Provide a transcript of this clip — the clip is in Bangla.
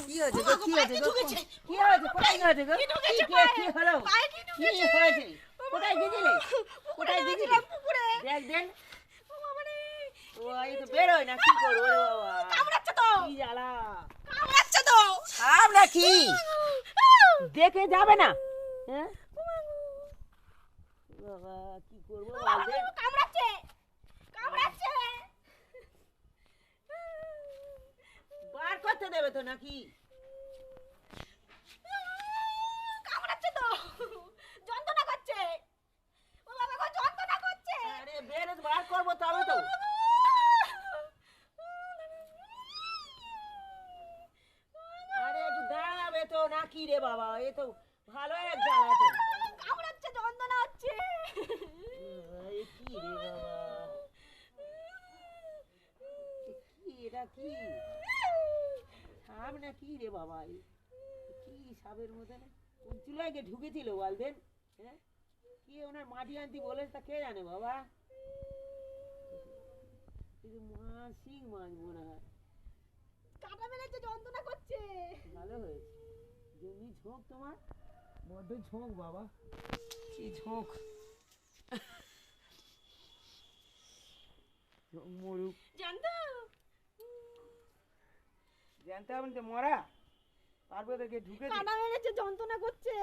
কি হয়েছে গো? কি হয়েছে গো? কি হয়েছে? কোথায় কি গো? কি ঢুকেছে কি- পায়ে? কি হলো? কি কি হয়েছে? কোথায় গেছিলে? কোথায় গেছিলে? দেখ দেন ও বাবা রে, ও এই তো বেরোয় না কি করব রে বাবা? কামড়াচ্ছে তো। কি জ্বালা? কামড়াচ্ছে তো। সাপ নাকি? দেখে যাবে না হ্যাঁ? বাবা কি করব বাবা, বলতে কামড়াচ্ছে কামড়াচ্ছে বার দেবে তো নাকি? কামড়াচ্ছে তো। যন্ত্রণা করছে। ও বাবা গো যন্ত্রণা করছে। আরে বের বার করব তবে তো। আরে একটু দাঁড়াবে তো নাকি রে বাবা? এ তো ভালো এক জ্বালা তো। কামড়াচ্ছে যন্ত্রণা হচ্ছে। কি রে বাবা? কি এটা কি? সাপ না কি রে বাবা কি সাপের মধ্যে কোন চুলায় গিয়ে ঢুকেছিল বলবেন হ্যাঁ? কি ওনার মাটি আনতি বলে তা কে জানে বাবা? কিন্তু মাছ শিং মাছ মনে হয় কাটা মেরেছে যন্ত্রণা করছে। ভালো হয়েছে। যেমনি ঝোঁক তোমার? বড্ড ঝোঁক বাবা। কি ঝোঁক ঝোঁক? মরুক জানতো হবে তো মরা? তারপরে দেখে ঢুকে কাটা মেরেছে যন্ত্রণা করছে।